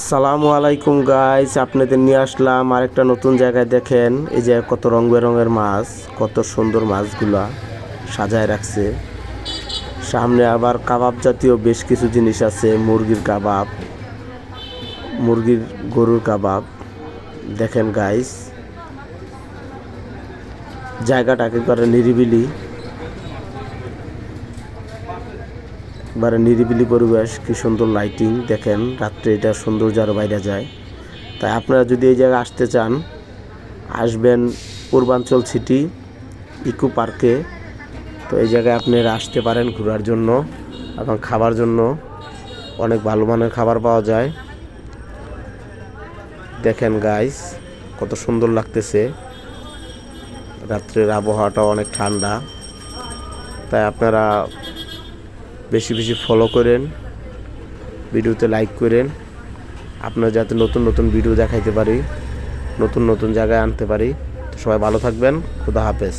আসসালামু আলাইকুম গাইস আপনাদের নিয়ে আসলাম আরেকটা নতুন জায়গায় দেখেন। এই যে কত রং বেরঙের মাছ, কত সুন্দর মাছগুলা সাজায় রাখছে। সামনে আবার কাবাব জাতীয় বেশ কিছু জিনিস আছে, মুরগির কাবাব, মুরগির গরুর কাবাব। দেখেন গাইস জায়গাটা একেবারে নিরিবিলি। এবারে নিরিবিলি পরিবেশ, কি সুন্দর লাইটিং দেখেন, রাত্রে এটা সৌন্দর্য আরও বাইরে যায়। তাই আপনারা যদি এই জায়গায় আসতে চান, আসবেন পূর্বাঞ্চল সিটি ইকো পার্কে তো এই জায়গায় আপনারা আসতে পারেন ঘোরার জন্য এবং খাবার জন্য। অনেক ভালো মানের খাবার পাওয়া যায়। দেখেন গাইস কত সুন্দর লাগতেছে। রাত্রের আবহাওয়াটা অনেক ঠান্ডা। তাই আপনারা বেশি বেশি ফলো করেন, ভিডিওতে লাইক করেন। আপনার যাতে নতুন নতুন ভিডিও দেখাইতে পারি, নতুন নতুন জায়গায় আনতে পারি। সবাই ভালো থাকবেন, খুদা হাফেজ।